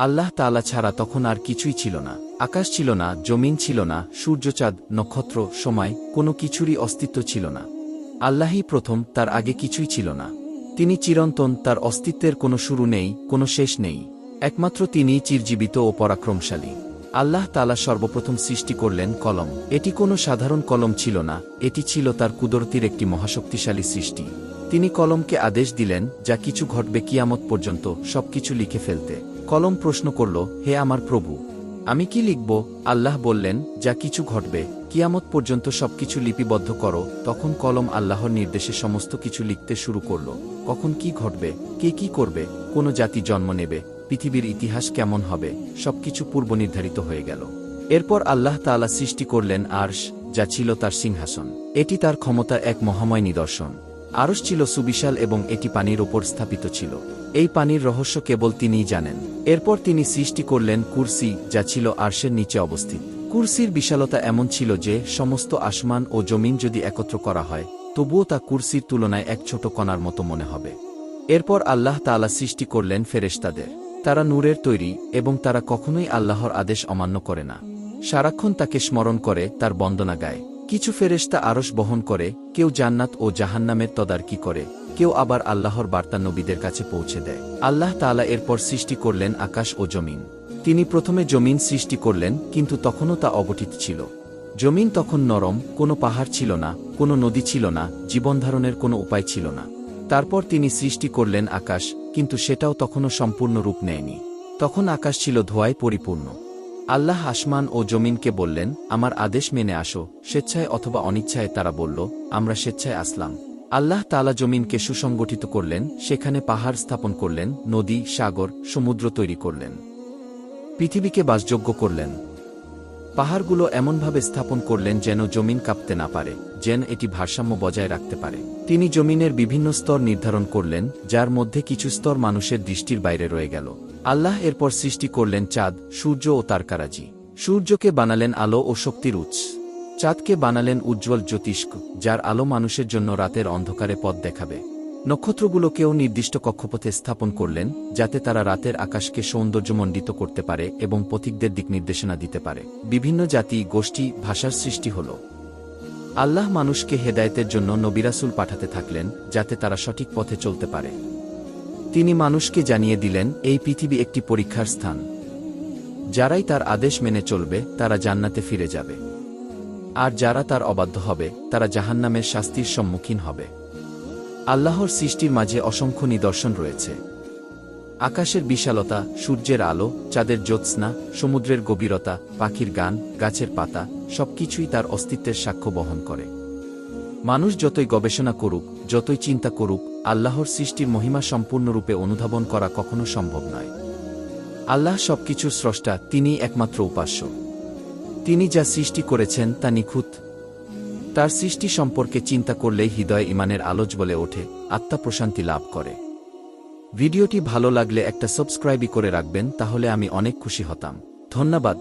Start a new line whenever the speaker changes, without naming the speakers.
আল্লাহ তালা ছাড়া তখন আর কিছুই ছিল না। আকাশ ছিল না, জমিন ছিল না, সূর্যচাঁদ, নক্ষত্র, সময়, কোনো কিছুরই অস্তিত্ব ছিল না। আল্লাহই প্রথম, তার আগে কিছুই ছিল না। তিনি চিরন্তন, তার অস্তিত্বের কোনো শুরু নেই, কোনো শেষ নেই। একমাত্র তিনিই চিরজীবিত ও পরাক্রমশালী। আল্লাহ তালা সর্বপ্রথম সৃষ্টি করলেন কলম। এটি কোনো সাধারণ কলম ছিল না, এটি ছিল তার কুদরতির একটি মহাশক্তিশালী সৃষ্টি। তিনি কলমকে আদেশ দিলেন, যা কিছু ঘটবে কিয়ামত পর্যন্ত, সবকিছু লিখে ফেলতে। কলম প্রশ্ন করল, হে আমার প্রভু, আমি কি লিখব? আল্লাহ বললেন, যা কিছু ঘটবে, কিয়ামত পর্যন্ত সবকিছু লিপিবদ্ধ করো। তখন কলম আল্লাহর নির্দেশে সমস্ত কিছু লিখতে শুরু করল। কখন কি ঘটবে? কে কি করবে? কোন জাতি জন্ম নেবে? পৃথিবীর ইতিহাস কেমন হবে? সবকিছু পূর্ব নির্ধারিত হয়ে গেল। এরপর আল্লাহ তাআলা সৃষ্টি করলেন আর্শ, যা ছিল তার সিংহাসন। এটি তার ক্ষমতা এক মহাময় নিদর্শন। আরশ ছিল সুবিশাল এবং এটি পানির ওপর স্থাপিত ছিল। এই পানির রহস্য কেবল তিনিই জানেন। এরপর তিনি সৃষ্টি করলেন কুরসি, যা ছিল আরশের নিচে অবস্থিত। কুরসির বিশালতা এমন ছিল যে, সমস্ত আসমান ও জমিন যদি একত্র করা হয়, তবুও তা কুরসির তুলনায় এক ছোট কণার মতো মনে হবে। এরপর আল্লাহ তাআলা সৃষ্টি করলেন ফেরেশতাদের। তারা নূরের তৈরি এবং তারা কখনোই আল্লাহর আদেশ অমান্য করে না। সারাক্ষণ তাকে স্মরণ করে তার বন্দনা গায়। কিছু ফেরেশতা আরশ বহন করে, কেউ জান্নাত ও জাহান্নামের তদারকি করে, কেউ আবার আল্লাহর বার্তা নবীদের কাছে পৌঁছে দেয়। আল্লাহ তাআলা এরপর সৃষ্টি করলেন আকাশ ও জমিন। তিনি প্রথমে জমিন সৃষ্টি করলেন, কিন্তু তখনও তা অগঠিত ছিল। জমিন তখন নরম, কোনো পাহাড় ছিল না, কোনো নদী ছিল না জীবনধারণের কোনো উপায় ছিল না। তারপর তিনি সৃষ্টি করলেন আকাশ, কিন্তু সেটাও তখনও সম্পূর্ণ রূপ নেয়নি। তখন আকাশ ছিল ধোয়ায় পরিপূর্ণ। আল্লাহ আসমান ও জমিনকে বললেন, আমার আদেশ মেনে আসো। স্বেচ্ছায় অথবা অনিচ্ছায় তারা বলল, আমরা স্বেচ্ছায় আসলাম। আল্লাহ তালা জমিনকে সুসংগঠিত করলেন, সেখানে পাহাড় স্থাপন করলেন, নদী, সাগর, সমুদ্র তৈরি করলেন। পৃথিবীকে বাসযোগ্য করলেন। পাহাড়গুলো এমনভাবে স্থাপন করলেন যেন জমিন কাঁপতে না পারে, যেন এটি ভারসাম্য বজায় রাখতে পারে। তিনি জমিনের বিভিন্ন স্তর নির্ধারণ করলেন, যার মধ্যে কিছু স্তর মানুষের দৃষ্টির বাইরে রয়ে গেল। আল্লাহ এরপর সৃষ্টি করলেন চাঁদ, সূর্য ও তারকারাজি সূর্যকে বানালেন আলো ও শক্তির উৎস। চাঁদকে বানালেন উজ্জ্বল জ্যোতিষ্ক, যার আলো মানুষের জন্য রাতের অন্ধকারে পথ দেখাবে। নক্ষত্রগুলোকেও নির্দিষ্ট কক্ষপথে স্থাপন করলেন, যাতে তারা রাতের আকাশকে সৌন্দর্যমণ্ডিত করতে পারে এবং পথিকদের দিক নির্দেশনা দিতে পারে। বিভিন্ন জাতি, গোষ্ঠী, ভাষার সৃষ্টি হল। আল্লাহ মানুষকে হেদায়েতের জন্য নবিরাসুল পাঠাতে থাকলেন, যাতে তারা সঠিক পথে চলতে পারে। তিনি মানুষকে জানিয়ে দিলেন, এই পৃথিবী একটি পরীক্ষার স্থান। যারাই তার আদেশ মেনে চলবে, তারা জান্নাতে ফিরে যাবে। আর যারা তার অবাধ্য হবে, তারা জাহান্নামের শাস্তির সম্মুখীন হবে। আল্লাহর সৃষ্টির মাঝে অসংখ্য নিদর্শন রয়েছে। আকাশের বিশালতা, সূর্যের আলো, চাঁদের জ্যোৎস্না, সমুদ্রের গভীরতা, পাখির গান, গাছের পাতা, সবকিছুই তার অস্তিত্বের সাক্ষ্য বহন করে। মানুষ যতই গবেষণা করুক, যতই চিন্তা করুক, আল্লাহর সৃষ্টির মহিমা সম্পূর্ণরূপে অনুধাবন করা কখনো সম্ভব নয়। আল্লাহ সবকিছুর স্রষ্টা, তিনিই একমাত্র উপাস্য। তিনি যা সৃষ্টি করেছেন তা নিখুঁত তার সৃষ্টি সম্পর্কে চিন্তা করলেই হৃদয় ইমানের আলোচ বলে ওঠে, আত্মা প্রশান্তি লাভ করে। ভিডিওটি ভালো লাগলে একটা সাবস্ক্রাইবই করে রাখবেন, তাহলে আমি অনেক খুশি হতাম। ধন্যবাদ।